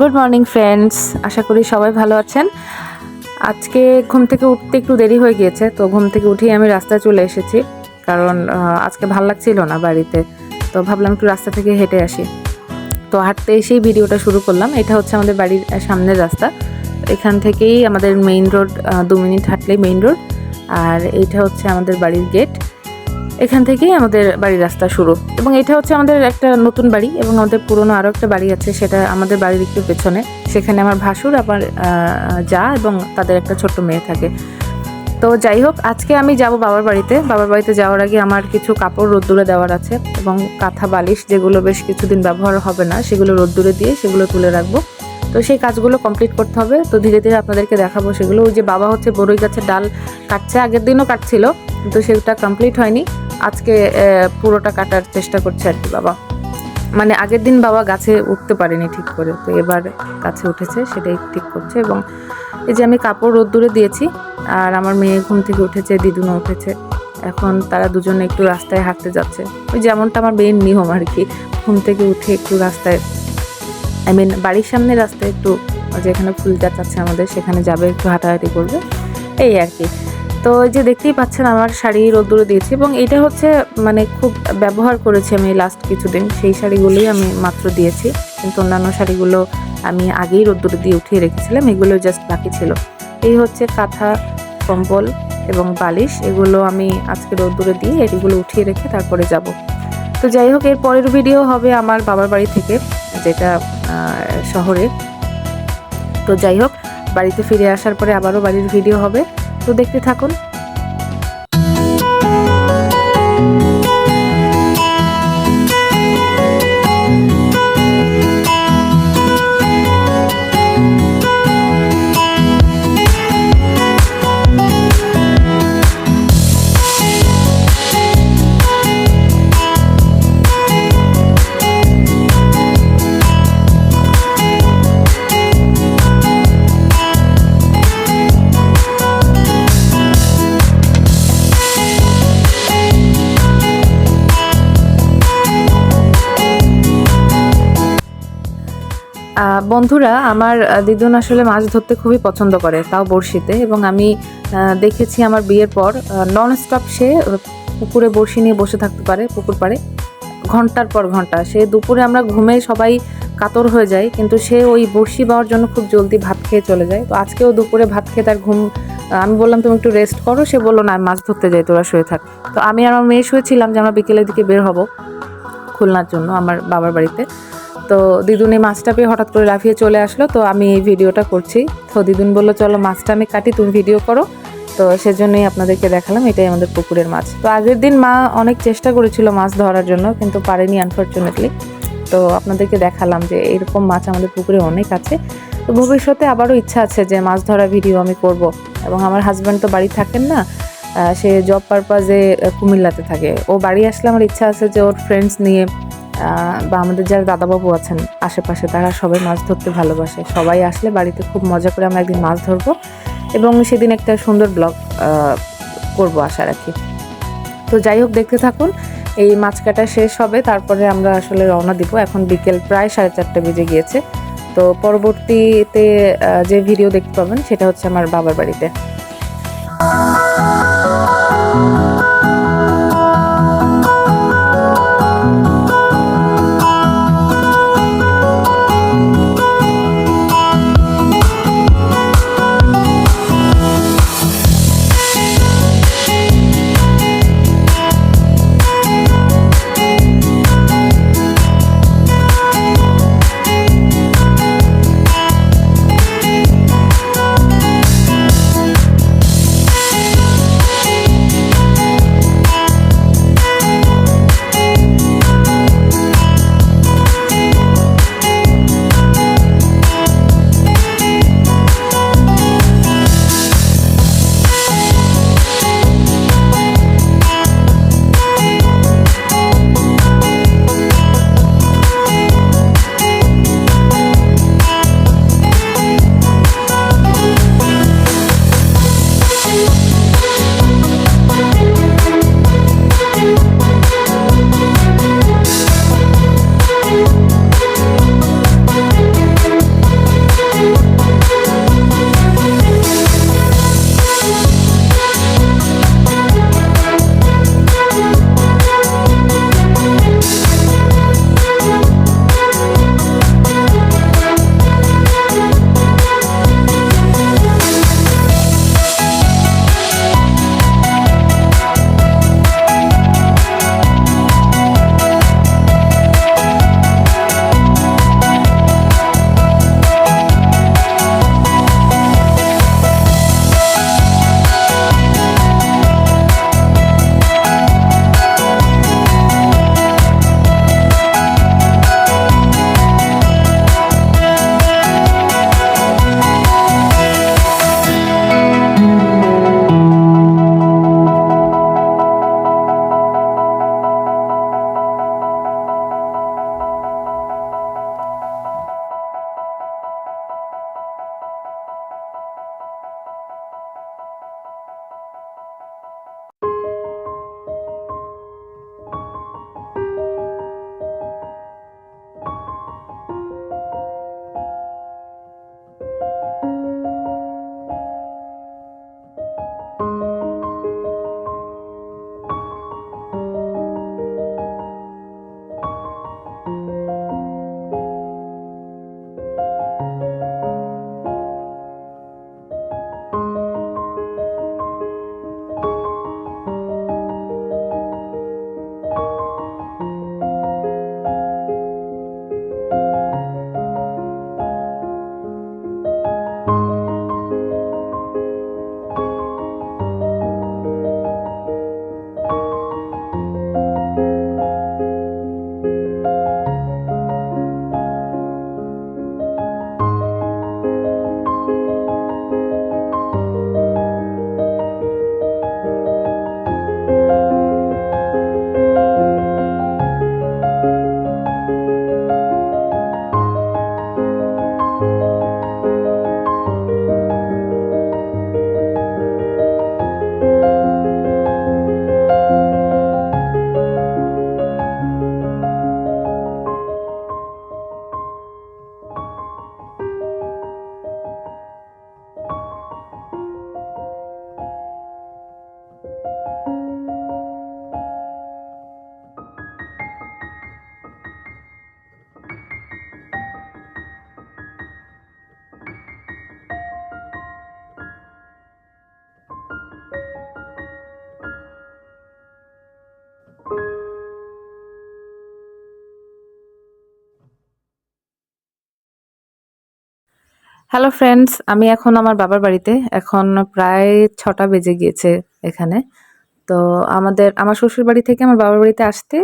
Good morning friends আশা করি সবাই ভালো আছেন। আজকে ঘুম থেকে উঠতে একটু দেরি হয়ে গিয়েছে, তো ঘুম থেকে উঠেই আমি রাস্তায় চলে এসেছি। কারণ আজকে ভালো লাগছিল না বাড়িতে, তো ভাবলাম একটু রাস্তা থেকে হেঁটে আসি। তো হাঁটতে এসেই ভিডিওটা শুরু করলাম। এটা হচ্ছে আমাদের বাড়ির সামনের রাস্তা। এখান থেকেই আমাদের মেইন রোড দু মিনিট হাঁটলেই মেইন রোড আর এইটা হচ্ছে আমাদের বাড়ির গেট এখান থেকেই আমাদের বাড়ির রাস্তা শুরু। এবং এটা হচ্ছে আমাদের একটা নতুন বাড়ি এবং আমাদের পুরনো আরও একটা বাড়ি আছে, সেটা আমাদের বাড়ির একটু পেছনে। সেখানে আমার ভাসুর, আমার যা এবং তাদের একটা ছোট্ট মেয়ে থাকে। তো যাই হোক, আজকে আমি যাব বাবার বাড়িতে। বাবার বাড়িতে যাওয়ার আগে আমার কিছু কাপড় রোদ্দুরে দেওয়ার আছে এবং কাঁথা, বালিশ যেগুলো বেশ কিছুদিন ব্যবহার হবে না, সেগুলো রোদ্দুরে দিয়ে সেগুলো তুলে রাখব। তো সেই কাজগুলো কমপ্লিট করতে হবে। তো ধীরে ধীরে আপনাদেরকে দেখাবো সেগুলো। ওই যে বাবা হচ্ছে বড়ই গাছের ডাল কাটছে, আগের দিনও কাটছিল, কিন্তু সেটা কমপ্লিট হয়নি। আজকে পুরোটা কাটার চেষ্টা করছে আর কি বাবা। মানে আগের দিন বাবা গাছে উঠতে পারেনি ঠিক করে, তো এবার গাছে উঠেছে, সেটাই ঠিক করছে এবং এই যে আমি কাপড় রোদ্দুরে দিয়েছি, আর আমার মেয়ে ঘুম থেকে উঠেছে, দিদুনও উঠেছে। এখন তারা দুজনে একটু রাস্তায় হাঁটতে যাচ্ছে। ওই যেমনটা আমার মেয়ের নিয়ম আর কি, ঘুম থেকে উঠে একটু রাস্তায় আই মিন বাড়ির সামনে রাস্তায় একটু, যেখানে ফুল গাছ আছে আমাদের, সেখানে যাবে, একটু হাঁটাহাঁটি করবে, এই আর কি। তো এই যে দেখতেই পাচ্ছেন, আমার শাড়ি রোদ্দুরে দিয়েছি এবং এটা হচ্ছে মানে খুব ব্যবহার করেছি আমি লাস্ট কিছুদিন। সেই শাড়িগুলোই আমি মাত্র দিয়েছি। কিন্তু অন্যান্য শাড়িগুলো আমি আগেই রোদ্দুরে দিয়ে উঠিয়ে রেখেছিলাম, এগুলো জাস্ট বাকি ছিল। এই হচ্ছে কাঁথা, কম্বল এবং বালিশ, এগুলো আমি আজকে রোদ্দুরে দিয়ে এগুলো উঠিয়ে রেখে তারপরে যাব। তো যাই হোক, এর পরের ভিডিও হবে আমার বাবার বাড়ি থেকে, যেটা শহরে। তো যাই হোক, বাড়িতে ফিরে আসার পরে আবারও বাড়ির ভিডিও হবে। তো দেখতে থাকুন। বন্ধুরা, আমার দিদুন আসলে মাছ ধরতে খুবই পছন্দ করে, তাও বড়শিতে। এবং আমি দেখেছি আমার বিয়ের পর নন স্টপ সে পুকুরে বড়শি নিয়ে বসে থাকতে পারে, পুকুর পাড়ে, ঘণ্টার পর ঘণ্টা। সে দুপুরে আমরা ঘুমে সবাই কাতর হয়ে যায় কিন্তু সে ওই বড়শি পাওয়ার জন্য খুব জলদি ভাত খেয়ে চলে যায়। তো আজকেও দুপুরে ভাত খেয়ে তার ঘুম আমি বললাম, তুমি একটু রেস্ট করো। সে বলল, না, মাছ ধরতে যাই, তোরা শুয়ে থাক। তো আমি আমার মেয়ে শুয়েছিলাম যে আমরা বিকেলের দিকে বের হব খুলনার জন্য, আমার বাবার বাড়িতে। তো দিদুন এই মাছটা পেয়ে হঠাৎ করে লাফিয়ে চলে আসলো, তো আমি এই ভিডিওটা করছি। তো দিদুন বলল, চলো মাছটা আমি কাটি, তুমি ভিডিও করো। তো সেজন্যই আপনাদেরকে দেখালাম, এটাই আমাদের পুকুরের মাছ। তো আগের দিন মা অনেক চেষ্টা করেছিল মাছ ধরার জন্য, কিন্তু পারেনি আনফর্চুনেটলি তো আপনাদেরকে দেখালাম যে এরকম মাছ আমাদের পুকুরে অনেক আছে। তো ভবিষ্যতে আবারও ইচ্ছা আছে যে মাছ ধরা ভিডিও আমি করব। এবং আমার হাজব্যান্ড তো বাড়ি থাকেন না সে জব পারপাজে কুমিল্লাতে থাকে। ও বাড়ি আসলে আমার ইচ্ছা আছে যে ওর ফ্রেন্ডস নিয়ে বা আমাদের যারা দাদাবাবু আছেন, আশেপাশে তারা সবাই মাছ ধরতে ভালোবাসে। সবাই আসলে বাড়িতে খুব মজা করে আমরা একদিন মাছ ধরবো এবং সেদিন একটা সুন্দর ব্লগ করব আশা রাখি। তো যাই হোক, দেখতে থাকুন, এই মাছ কাটা শেষ হবে, তারপরে আমরা আসলে রওনা দিব। এখন বিকেল প্রায় সাড়ে চারটে বেজে গিয়েছে। তো পরবর্তীতে যে ভিডিও দেখতে পাবেন, সেটা হচ্ছে আমার বাবার বাড়িতে। হ্যালো ফ্রেন্ডস আমি এখন আমার বাবার বাড়িতে। এখন প্রায় ছটা বেজে গিয়েছে এখানে। তো আমাদের, আমার শ্বশুর বাড়ি থেকে আমার বাবার বাড়িতে আসতে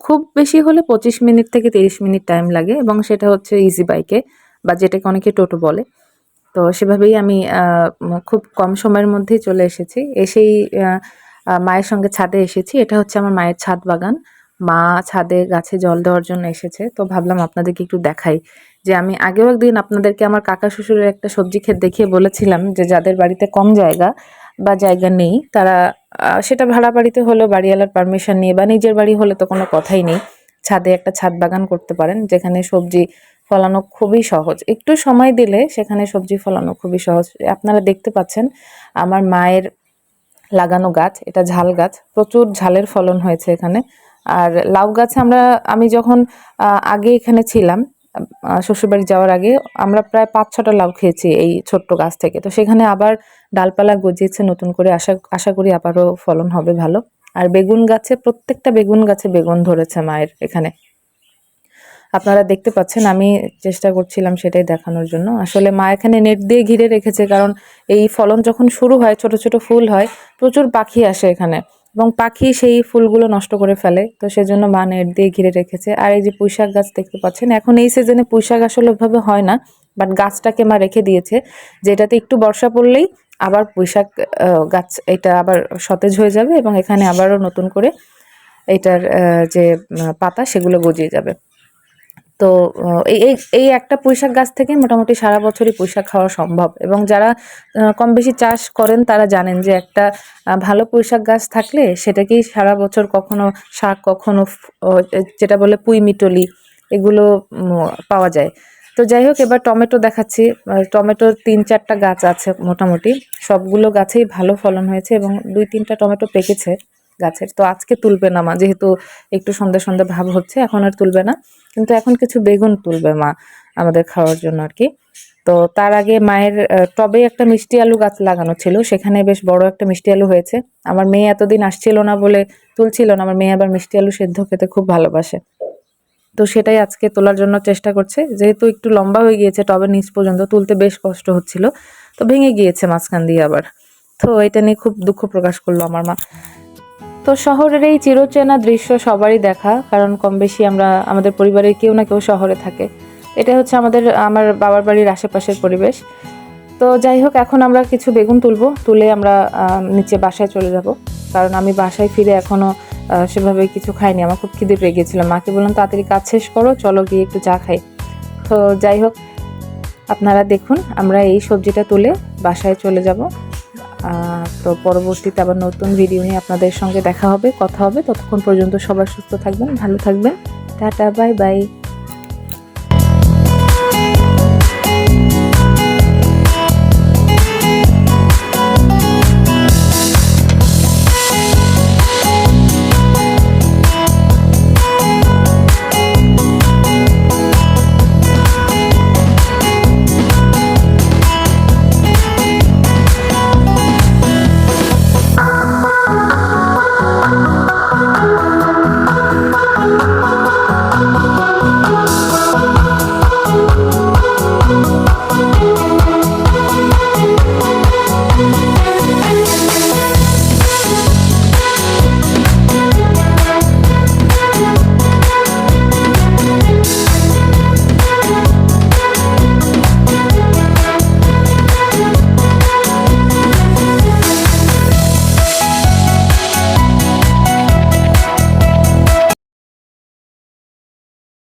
খুব বেশি হলে পঁচিশ মিনিট থেকে তিরিশ মিনিট টাইম লাগে এবং সেটা হচ্ছে ইজি বাইকে বা যেটাকে অনেকে টোটো বলে। তো সেভাবেই আমি খুব কম সময়ের মধ্যেই চলে এসেছি। এসেই মায়ের সঙ্গে ছাদে এসেছি। এটা হচ্ছে আমার মায়ের ছাদ বাগান। মা ছাদে গাছে জল দেওয়ার জন্য এসেছে। তো ভাবলাম আপনাদেরকে একটু দেখাই যে আমি আগেও একদিন আপনাদেরকে আমার কাকা শ্বশুরের একটা সবজি ক্ষেত দেখিয়ে বলেছিলাম যে যাদের বাড়িতে কম জায়গা বা জায়গা নেই, তারা সেটা ভাড়া বাড়িতে হলেও বাড়িওয়ালার পারমিশন নিয়ে বা নিজের বাড়ি হলে তো কোনো কথাই নেই। ছাদে একটা ছাদ বাগান করতে পারেন, যেখানে সবজি ফলানো খুবই সহজ। একটু সময় দিলে সেখানে সবজি ফলানো খুবই সহজ। আপনারা দেখতে পাচ্ছেন, আমার মায়ের লাগানো গাছ, এটা ঝাল গাছ, প্রচুর ঝালের ফলন হয়েছে এখানে। আর লাউ গাছে আমরা, আমি যখন আগে এখানে ছিলাম শ্বশুরবাড়ি যাওয়ার আগে আমরা প্রায় পাঁচ ছটা লাউ খেয়েছি এই ছোট্ট গাছ থেকে। তো সেখানে আবার ডালপালা গজিয়েছে নতুন করে। আশা আশা করি আবারও ফলন হবে ভালো। আর বেগুন গাছে, প্রত্যেকটা বেগুন গাছে বেগুন ধরেছে মায়ের এখানে। আপনারা দেখতে পাচ্ছেন, আমি চেষ্টা করছিলাম সেটাই দেখানোর জন্য। আসলে মা এখানে নেট দিয়ে ঘিরে রেখেছে, কারণ এই ফলন যখন শুরু হয়, ছোট ছোট ফুল হয়, প্রচুর পাখি আসে এখানে। এবং পাখি সেই ফুলগুলো নষ্ট করে ফেলে। তো সেজন্য মা নেট দিয়ে ঘিরে রেখেছে। আর এই যে পুঁইশাক গাছ দেখতে পাচ্ছেন, এখন এই সিজনে পুঁইশাক আসলে ওভাবে হয় না বাট গাছটাকে মা রেখে দিয়েছে, যেটাতে একটু বর্ষা পড়লেই আবার পুঁইশাক গাছ এটা আবার সতেজ হয়ে যাবে এবং এখানে আবারও নতুন করে এটার যে পাতা সেগুলো গজিয়ে যাবে। তো এই এই একটা পুঁইশাক গাছ থেকে মোটামুটি সারা বছরই পুঁইশাক খাওয়া সম্ভব এবং যারা কম বেশি চাষ করেন তারা জানেন যে একটা ভালো পুঁইশাক গাছ থাকলে সেটাকেই সারা বছর কখনো শাক, কখনো যেটা বলে পুঁই মিটলি, এগুলো পাওয়া যায়। তো যাই হোক, এবার টমেটো দেখাচ্ছি। টমেটোর তিন চারটা গাছ আছে মোটামুটি। সবগুলো গাছেই ভালো ফলন হয়েছে এবং দুই তিনটা টমেটো পেকেছে গাছের। তো আজকে তুলবে না মা, যেহেতু একটু সন্ধ্যা সন্ধ্যা ভাব হচ্ছে, এখন আর তুলবে না। কিন্তু এখন কিছু বেগুন তুলবে মা আমাদের খাওয়ার জন্য আর কি। তো তার আগে মায়ের টবে একটা মিষ্টি আলু গাছ লাগানো ছিল, সেখানে বেশ বড় একটা মিষ্টি আলু হয়েছে। আমার মেয়ে এতদিন আসছিল না বলে তুলছিল না, আমার মেয়ে আবার মিষ্টি আলু সেদ্ধ খেতে খুব ভালোবাসে। তো সেটাই আজকে তোলার জন্য চেষ্টা করছে। যেহেতু একটু লম্বা হয়ে গিয়েছে টবের নিচ পর্যন্ত, তুলতে বেশ কষ্ট হচ্ছিল। তো ভেঙে গিয়েছে মাঝখান দিয়ে আবার। তো এটা নিয়ে খুব দুঃখ প্রকাশ করল আমার মা। তো শহরের এই চিরচেনা দৃশ্য সবারই দেখা, কারণ কম বেশি আমরা, আমাদের পরিবারের কেউ না কেউ শহরে থাকে। এটা হচ্ছে আমাদের, আমার বাবার বাড়ির আশেপাশের পরিবেশ। তো যাই হোক, এখন আমরা কিছু বেগুন তুলবো, তুলে আমরা নিচে বাসায় চলে যাব। কারণ আমি বাসায় ফিরে এখনও সেভাবে কিছু খাইনি। আমার খুব খিদে পেয়ে গেছিল। মাকে বললাম, তাড়াতাড়ি কাজ শেষ করো, চলো গিয়ে একটু চা খাই। তো যাই হোক, আপনারা দেখুন, আমরা এই সবজিটা তুলে বাসায় চলে যাব। তো পরবর্তীতে আবার নতুন ভিডিও নিয়ে আপনাদের সঙ্গে দেখা হবে, কথা হবে। ততক্ষণ পর্যন্ত সবাই সুস্থ থাকবেন, ভালো থাকবেন। Tata bye bye